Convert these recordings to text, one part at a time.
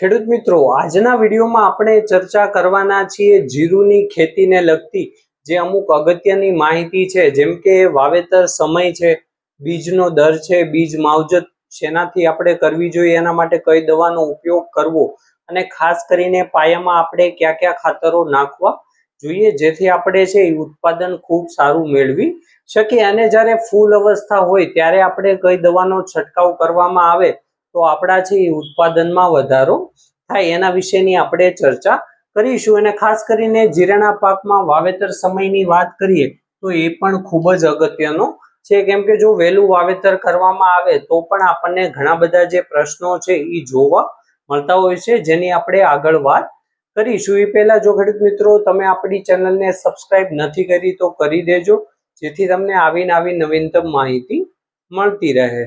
ખેડૂત મિત્રો, આજના વિડીયોમાં આપણે ચર્ચા કરવાના છીએ જીરુની ખેતીને લગતી જે અમુક અગત્યની માહિતી છે, જેમ કે વાવેતર સમય છે, બીજનો દર છે, બીજ માવજત શેનાથી આપણે કરવી જોઈએ, એના માટે કઈ દવાનો ઉપયોગ કરવો અને ખાસ કરીને પાયામાં આપણે કયા કયા ખાતરો નાખવા જોઈએ, જેથી આપણે છે એ ઉત્પાદન ખૂબ સારું મેળવી શકીએ. અને જ્યારે ફૂલ અવસ્થા હોય, ત્યારે આપણે કઈ દવાનો છંટકાવ કરવામાં આવે તો આપણા છે એ ઉત્પાદનમાં વધારો થાય એના વિશેની આપણે ચર્ચા કરીશું. અને ખાસ કરીને જીરાના પાકમાં વાવેતર સમયની વાત કરીએ તો એ પણ ખૂબ જ અગત્યનો છે. કેમ કે જો વહેલું વાવેતર કરવામાં આવે તો પણ આપણને ઘણા બધા જે પ્રશ્નો છે એ જોવા મળતા હોય છે. જેની આપણે આગળ વાત કરીશું. એ પહેલા જો ખેડૂત મિત્રો તમે આપણી ચેનલને સબસ્ક્રાઇબ નથી કરી તો કરી દેજો, જેથી તમને આવીને આવી નવીનતમ માહિતી મળતી રહે.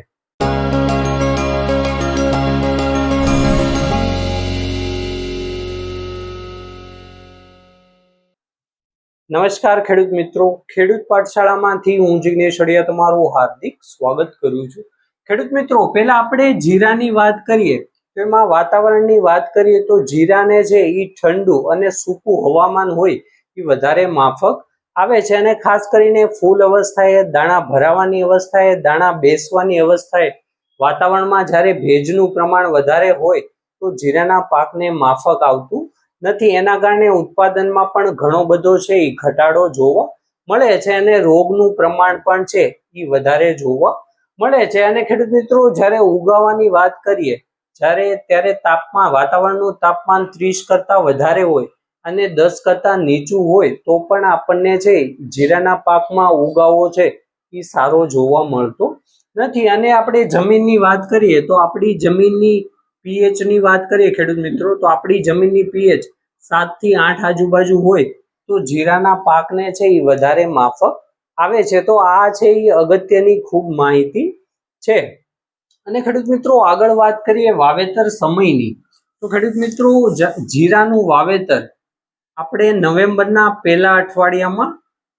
નમસ્કાર ખેડૂત મિત્રો. ખેડૂત પાઠશાળામાંથી હું જિગ્નેશ અડિયા તમારું હાર્દિક સ્વાગત કરું છું. ખેડૂત મિત્રો, પહેલા આપણે જીરાની વાત કરીએ. તો એમાં વાતાવરણની વાત કરીએ તો જીરાને છે એ ઠંડુ અને સૂકું હવામાન હોય એ વધારે માફક આવે છે અને ખાસ કરીને ફૂલ અવસ્થાએ, દાણા ભરાવાની અવસ્થાએ, દાણા બેસવાની અવસ્થાએ વાતાવરણમાં જ્યારે ભેજનું પ્રમાણ વધારે હોય તો જીરાના પાકને માફક આવતું નથી. એના કારણે ઉત્પાદનમાં પણ ઘણો બધો છે એ ઘટાડો જોવા મળે છે અને રોગનું પ્રમાણ પણ છે એ વધારે જોવા મળે છે. અને ખેડૂત મિત્રો, જ્યારે ઉગાવાની વાત કરીએ, જ્યારે ત્યારે તાપમાન, વાતાવરણનું તાપમાન ત્રીસ કરતાં વધારે હોય અને દસ કરતાં નીચું હોય, તો પણ આપણને છે જીરાના પાકમાં ઉગાવો છે એ સારો જોવા મળતો નથી. અને આપણે જમીનની વાત કરીએ, તો આપણી જમીનની પીએચની વાત કરીએ ખેડૂત મિત્રો, તો આપણી જમીનની પીએચ સાતથી આઠ આજુબાજુ હોય, તો જીરાના પાકને છે એ વધારે માફક આવે છે. તો આ છે એ અગત્યની ખૂબ માહિતી છે. અને ખેડૂત મિત્રો, આગળ વાત કરીએ વાવેતર સમયની. તો ખેડૂત મિત્રો જીરાનું વાવેતર આપણે નવેમ્બરના પહેલા અઠવાડિયામાં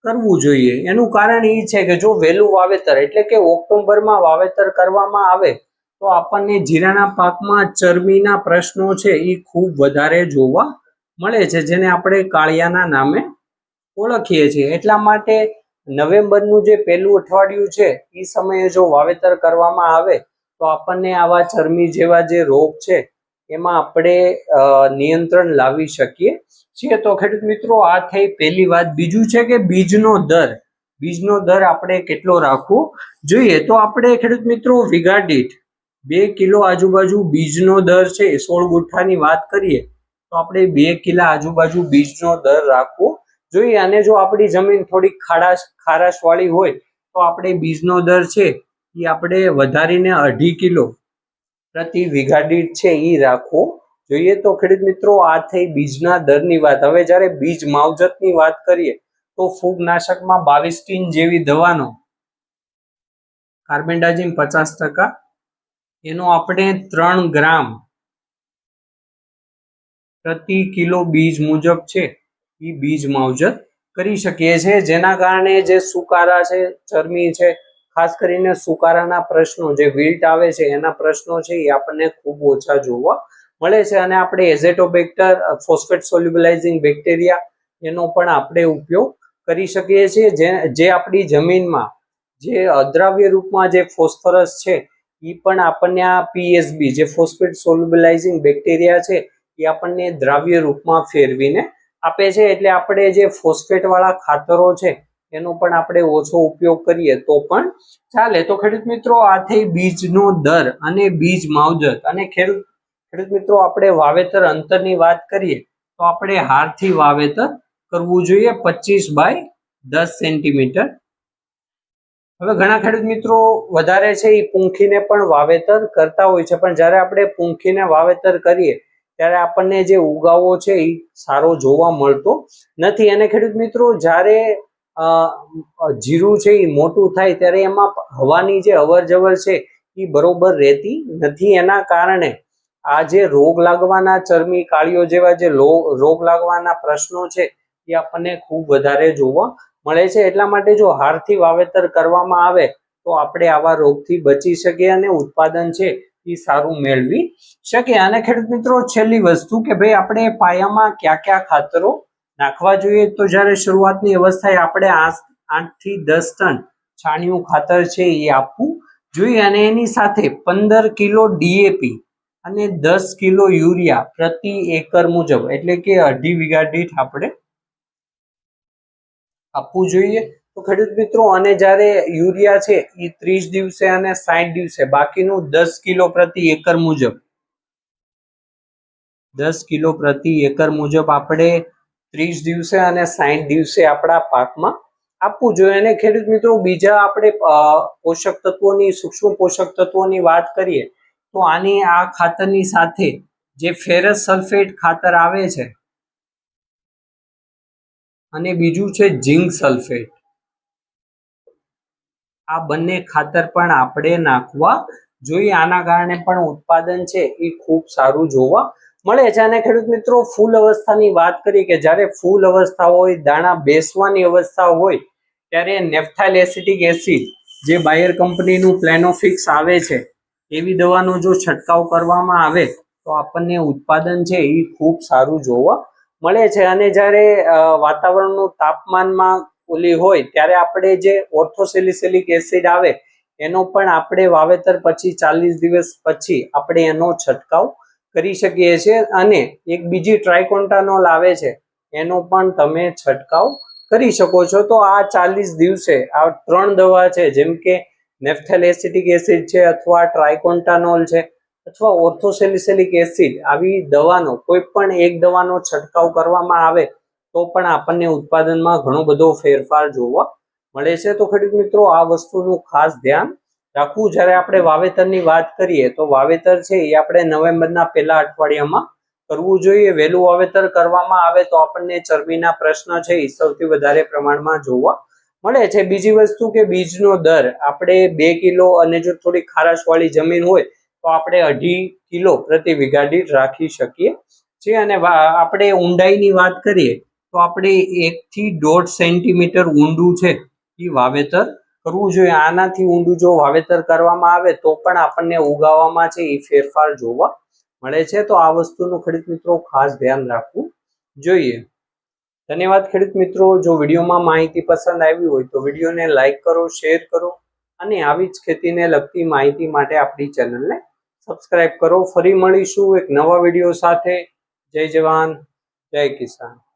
કરવું જોઈએ. એનું કારણ એ છે કે જો વહેલું વાવેતર, એટલે કે ઓક્ટોબરમાં વાવેતર કરવામાં આવે તો આપણને જીરાના પાકમાં ચરબીના પ્રશ્નો છે એ ખૂબ વધારે જોવા મળે છે, જેને આપણે કાળિયાના નામે ઓળખીએ છીએ. એટલા માટે નવેમ્બરનું જે પહેલું અઠવાડિયું છે, એ સમયે જો વાવેતર કરવામાં આવે, તો આપણને આવા ચરમી જેવા જે રોગ છે, એમાં આપણે નિયંત્રણ લાવી શકીએ છીએ. તો ખેડૂત મિત્રો, આ થઈ પહેલી વાત. બીજું છે કે બીજનો દર. બીજનો દર આપણે કેટલો રાખવો જોઈએ? તો આપણે ખેડૂત મિત્રો વીઘા બે કિલો આજુબાજુ બીજનો દર છે સોળ ગુઠ્ઠાની વાત કરીએ, તો આપણે બે કિલા આજુબાજુ બીજનો દર રાખવો જોઈએ. અને જો આપણી જમીન થોડી ખાડાશ ખારાશ વાળી હોય, તો આપણે બીજનો દર છે એ આપણે વધારીને અઢી કિલો પ્રતિ વીઘા દીઠ છે એ રાખવો જોઈએ. તો ખેડૂત મિત્રો, આ થઈ બીજના દરની વાત. હવે જ્યારે બીજ માવજતની વાત કરીએ, તો ફૂગનાશકમાં બાવીસ ટીન જેવી દવાનો કાર્બેન્ડાઝિમ પચાસ ટકા એનો આપણે ત્રણ ગ્રામ પ્રતિ કિલો બીજ મુજબ છે, એ બીજ માવજત કરી શકીએ છીએ. જેના કારણે જે સુકારા છે ચરમી છે, ખાસ કરીને સુકારાના પ્રશ્નો, જે વિલ્ટ આવે છે, એના પ્રશ્નો છે, એ આપણને ખૂબ ઓછા જોવા મળે છે. અને આપણે એઝેટોબેક્ટર ફોસ્ફેટ સોલ્યુબલાઇઝિંગ બેક્ટેરિયા એનો પણ આપણે ઉપયોગ કરી શકીએ છીએ. જે જે આપણી જમીનમાં જે અદ્રાવ્ય રૂપમાં જે ફોસ્ફરસ છે એ પણ આપણને આ પીએસબી જે ફોસ્ફેટ સોલ્યુબલાઇઝિંગ બેક્ટેરિયા છે એ આપણને દ્રાવ્ય રૂપમાં ફેરવીને આપે છે. એટલે આપણે જે ફોસ્ફેટવાળા ખાતરો છે, એનો પણ આપણે ઓછો ઉપયોગ કરીએ તો પણ ચાલે. તો ખેડૂત મિત્રો, આ થઈ બીજનો દર અને બીજ માવજત. અને ખેડૂત ખેડૂત મિત્રો, આપણે વાવેતર અંતરની વાત કરીએ, તો આપણે હારથી વાવેતર કરવું જોઈએ પચીસ બાય દસ સેન્ટીમીટર હવે ઘણા ખેડૂત મિત્રો વધારે છે એ પૂંખીને પણ વાવેતર કરતા હોય છે. પણ જ્યારે આપણે પૂંખીને વાવેતર કરીએ, ત્યારે આપણને જે ઉગાવો છે એ સારો જોવા મળતો નથી. અને ખેડૂત મિત્રો, જ્યારે જીરું છે એ મોટું થાય, ત્યારે એમાં હવાની જે અવર જવર છે એ બરોબર રહેતી નથી. એના કારણે આ જે રોગ લાગવાના ચરમી કાળીઓ જેવા જે રોગ લાગવાના પ્રશ્નો છે એ આપણને ખૂબ વધારે જોવા મળે છે. એટલા માટે જો હારથી વાવેતર કરવામાં આવે, તો આપણે આવા રોગથી બચી શકીએ અને ઉત્પાદન છે એ સારું મેળવી શકીએ. અને ખેડૂત મિત્રો, છેલ્લી વસ્તુ કે ભાઈ, આપણે પાયામાં કયા કયા ખાતરો નાખવા જોઈએ? તો જ્યારે શરૂઆતની અવસ્થાએ આપણે આઠ આઠ દસ ટન છાણિયું ખાતર છે એ આપવું જોઈએ. અને એની સાથે પંદર કિલો ડીએપી અને દસ કિલો યુરિયા પ્રતિ એકર મુજબ, એટલે કે અઢી વીઘા દીઠ આપણે આપવું જોઈએ. તો ખેડૂત મિત્રો, અને જ્યારે યુરિયા છે એ ત્રીસ દિવસે અને સાઠ દિવસે, બાકીનું દસ કિલો પ્રતિ એકર મુજબ. દસ કિલો પ્રતિ એકર મુજબ આપણે ત્રીસ દિવસે અને સાઠ દિવસે આપણા પાકમાં આપવું જોઈએ. અને ખેડૂત મિત્રો, બીજા આપણે પોષક તત્વોની, સૂક્ષ્મ પોષક તત્વોની વાત કરીએ, તો આની આ ખાતરની સાથે જે ફેરસ સલ્ફેટ ખાતર આવે છે અને બીજું છે ઝીંક સલ્ફેટ. આ બંને ખાતર પણ આપણે નાખવા જોઈએ. આના કારણે પણ ઉત્પાદન છે એ ખૂબ સારું જોવા મળે છે. અને ખેડૂત મિત્રો, ફૂલ અવસ્થાની વાત કરી કે જ્યારે ફૂલ અવસ્થા હોય, દાણા બેસવાની અવસ્થા હોય, ત્યારે નેફથાઇલ એસિટિક એસિડ જે બાયર કંપનીનું પ્લેનોફિક્સ આવે છે, એવી દવાનો જો છંટકાવ કરવામાં આવે, તો આપણને ઉત્પાદન છે એ ખૂબ સારું જોવા મળે છે અને જ્યારે વાતાવરણનું તાપમાનમાં ઓલી હોય ત્યારે આપણે જે ઓર્થોસેલિસેલિક એસિડ આવે, એનો પણ આપણે વાવેતર પછી ચાલીસ દિવસ પછી આપણે એનો છંટકાવ કરી શકીએ છીએ અને એક બીજી ટ્રાયકોન્ટાનોલ આવે છે, એનો પણ તમે છંટકાવ કરી શકો છો. તો આ ચાલીસ દિવસે આ ત્રણ દવા છે, જેમ કે નેફથેલ એસિટિક એસિડ છે અથવા ટ્રાયકોન્ટાનોલ છે અથવા ઓર્થોસેલિસેલિક એસિડ આવી દવાનો, કોઈ પણ એક દવાનો છંટકાવ કરવામાં આવે, તો પણ આપણને ઉત્પાદનમાં ઘણો બધો ફેરફાર જોવા મળે છે. તો ખેડૂત મિત્રો, આ વસ્તુનું ખાસ ધ્યાન રાખવું. જ્યારે આપણે વાવેતરની વાત કરીએ, તો વાવેતર છે એ આપણે નવેમ્બરના પહેલા અઠવાડિયામાં કરવું જોઈએ. વહેલું વાવેતર કરવામાં આવે તો આપણને ચરબીના પ્રશ્ન છે એ સૌથી વધારે પ્રમાણમાં જોવા મળે છે. બીજી વસ્તુ કે, બીજનો દર. આપણે બે કિલો અને જો થોડી ખારાશવાળી જમીન હોય તો આપણે અઢી કિલો પ્રતિ વીઘા દીઠ રાખી શકીએ છીએ અને આપણે ઊંડાઈની વાત કરીએ તો આપણે એકથી દોઢ સેન્ટીમીટર ઊંડું છે એ વાવેતર કરવું જોઈએ. આનાથી ઊંડું જો વાવેતર કરવામાં આવે તો પણ આપણને ઉગાવવામાં છે એ ફેરફાર જોવા મળે છે. તો આ વસ્તુનું ખેડૂત મિત્રો ખાસ ધ્યાન રાખવું જોઈએ. ધન્યવાદ ખેડૂત મિત્રો. જો વિડીયોમાં માહિતી પસંદ આવી હોય તો વિડીયોને લાઇક કરો, શેર કરો અને આવી જ ખેતીને લગતી માહિતી માટે આપણી ચેનલને સબસ્ક્રાઇબ કરો. ફરી મળીશું એક નવા વીડિયો સાથે. જય જવાન. જય કિસાન.